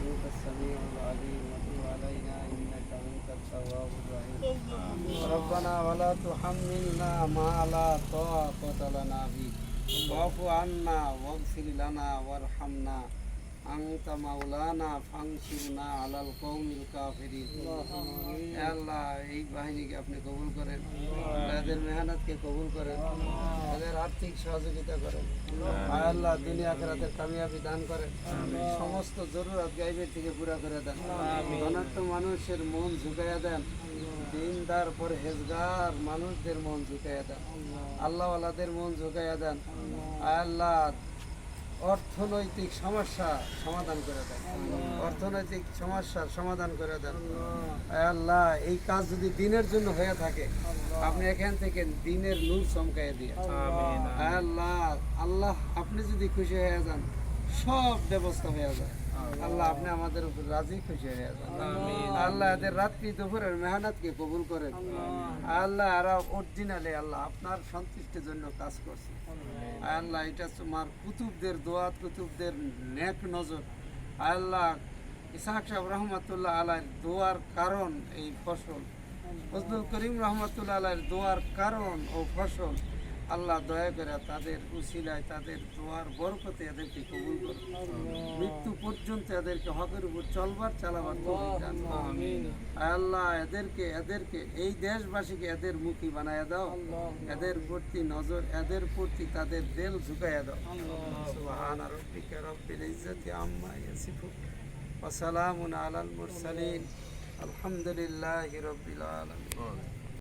أنت السميع العليم وتب علينا إنك أنت التواب الرحيم. ربنا ولا تحملنا ما لا طاقة لنا به. واعف عنا واغفر لنا وارحمنا. আপনি কবুল করেন। মেহনতকে কবুল করেন। তাদের আর্থিক সহযোগিতা করেন। কামিয়াবি দান সমস্ত জরুরত গাইবের থেকে পুরা করে দেন। ধনাট্য মানুষের মন ঝুঁকাইয়া দেন। দিনদার পর হেজগার মানুষদের মন ঝুঁকাইয়া দেন। আল্লাহ মন ঝুঁকাইয়া দেন। আল্লাহ অর্থনৈতিক সমস্যা সমাধান করে দেন। অর্থনৈতিক সমস্যার সমাধান করে দেন। আল্লাহ। এই কাজ যদি দিনের জন্য হয়ে থাকে আপনি এখান থেকে দিনের নূর চমকাই দিয়ে আল্লাহ আল্লাহ আপনি যদি খুশি হয়ে যান সব ব্যবস্থা হয়ে যায়। আল্লাহ আপনি আমাদের উপর রাজি খুশি হয়ে আল্লাহ এদের রাত্রি দুপুরের মেহনতকে কবুল করেন। আল্লাহ। এরা অরিজিনালি আল্লাহ আপনার সন্তুষ্টির জন্য কাজ করছে। আল্লাহ। এটা তোমার কুতুবদের দোয়া কুতুবদের নেক নজর। আল্লাহ ইসাহাক সাহেব রহমতুল্লাহ আলাইর দোয়ার কারণ এই ফসল। ফজলুল করিম রহমতুল্লাহ আলাইর দোয়ার কারণ ও ফসল। আল্লাহ দয়া করে তাদের উসিলায় তাদের দোয়ার বরকতে এদেরকে কবুল করুন। মৃত্যু পর্যন্ত এদেরকে হকের উপর চলবার চালাবার আল্লাহ এদেরকে এদেরকে এই দেশবাসীকে এদের মুখী বানায় দাও। এদের প্রতি নজর এদের প্রতি তাদের দেল ঝুঁকাইয়া দাও। সুবহান রাব্বিকা রব্বিল ইজ্জাতি আম্মা ইয়াসিফুন। ওয়া সালামুন আলাল মুরসালিন। আলহামদুলিল্লাহি রাব্বিল আলামিন।